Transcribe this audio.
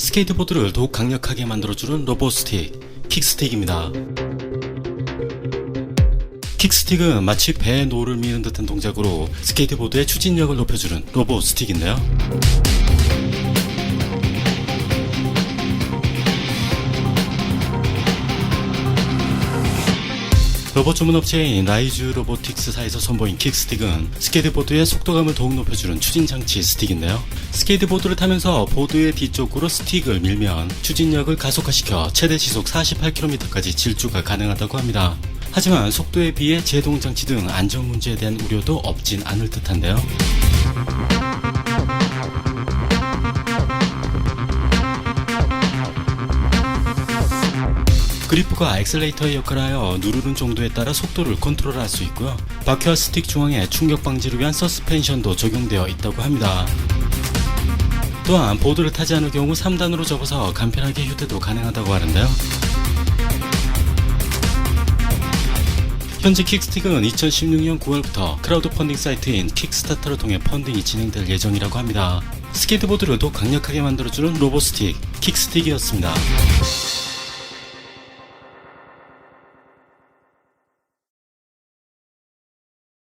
스케이트보드를 더욱 강력하게 만들어주는 로보스틱, 킥스틱입니다. 킥스틱은 마치 배에 노를 미는 듯한 동작으로 스케이트보드의 추진력을 높여주는 로보스틱인데요. 로봇 전문 업체인 라이즈 로보틱스사에서 선보인 킥스틱은 스케이트보드의 속도감을 더욱 높여주는 추진 장치 스틱인데요. 스케이트보드를 타면서 보드의 뒤쪽으로 스틱을 밀면 추진력을 가속화시켜 최대 시속 48km까지 질주가 가능하다고 합니다. 하지만 속도에 비해 제동 장치 등 안전 문제에 대한 우려도 없진 않을 듯한데요. 그리프가 엑셀레이터의 역할을 하여 누르는 정도에 따라 속도를 컨트롤할 수 있고요. 바퀴와 스틱 중앙에 충격 방지를 위한 서스펜션도 적용되어 있다고 합니다. 또한 보드를 타지 않을 경우 3단으로 접어서 간편하게 휴대도 가능하다고 하는데요. 현재 킥스틱은 2016년 9월부터 크라우드 펀딩 사이트인 킥스타터를 통해 펀딩이 진행될 예정이라고 합니다. 스케이트보드를 더 강력하게 만들어주는 로보스틱, 킥스틱이었습니다.